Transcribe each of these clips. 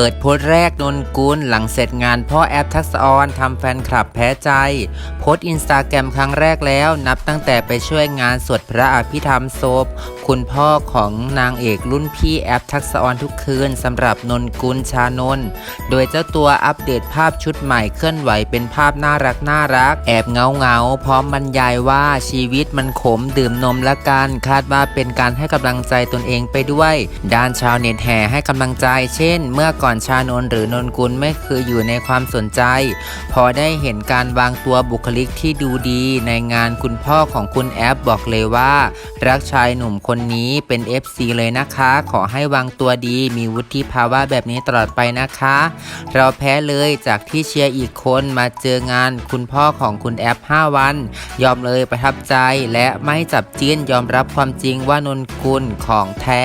เปิดโพสต์แรกนนกุลหลังเสร็จงานพ่อแอปทักษออนทำแฟนคลับแพ้ใจ โพสต์อินสตาแกรมครั้งแรกแล้วนับตั้งแต่ไปช่วยงานสวดพระอภิธรรมศพคุณพ่อของนางเอกรุ่นพี่แอปทักษออนทุกคืนสำหรับนนกุลชานนโดยเจ้าตัวอัปเดตภาพชุดใหม่เคลื่อนไหวเป็นภาพน่ารักน่ารัก แอบเงาเงาๆพร้อมบรรยายว่าชีวิตมันขมดื่มนมละกันคาดว่าเป็นการให้กำลังใจตนเองไปด้วย ด้านชาวเน็ตแห่ให้กำลังใจ เช่น เมื่อก่อน่อนชานนหรือนนกุลไม่เคยอยู่ในความสนใจ พอได้เห็นการวางตัวบุคลิกที่ดูดีในงานคุณพ่อของคุณแอปบอกเลยว่า รักชายหนุ่มคนนี้เป็น FC เลยนะคะ ขอให้วางตัวดีมีวุฒิภาวะแบบนี้ตลอดไปนะคะ เราแพ้เลยจากที่เชียร์อีกคนมาเจองานคุณพ่อของคุณแอป5วัน ยอมเลยประทับใจและไม่จับจีนยอมรับความจริงว่านนกุลของแท้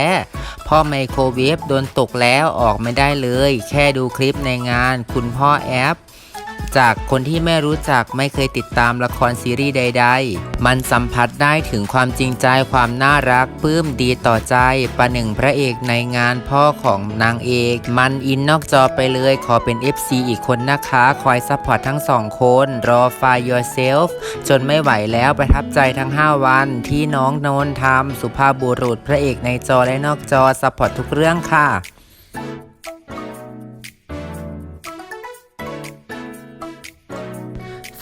พ่อไมโครเวฟโดนตกแล้วออกไม่ได้เลย แค่ดูคลิปในงานคุณพ่อแอป จากคนที่ไม่รู้จักไม่เคยติดตามละครซีรีส์ใด ๆ มันสัมผัสได้ถึงความจริงใจความน่ารักปลื้มดีต่อใจประหนึ่งพระเอกในงานพ่อของนางเอก มันอินนอกจอไปเลยขอเป็น FC อีกคนนะคะ คอยซัพพอร์ตทั้งสองคนรอ Find Yourself จนไม่ไหวแล้วประทับใจทั้ง 5 วันที่น้องโนนทำสุภาพบุรุษพระเอกในจอและนอกจอซัพพอร์ตทุกเรื่องค่ะ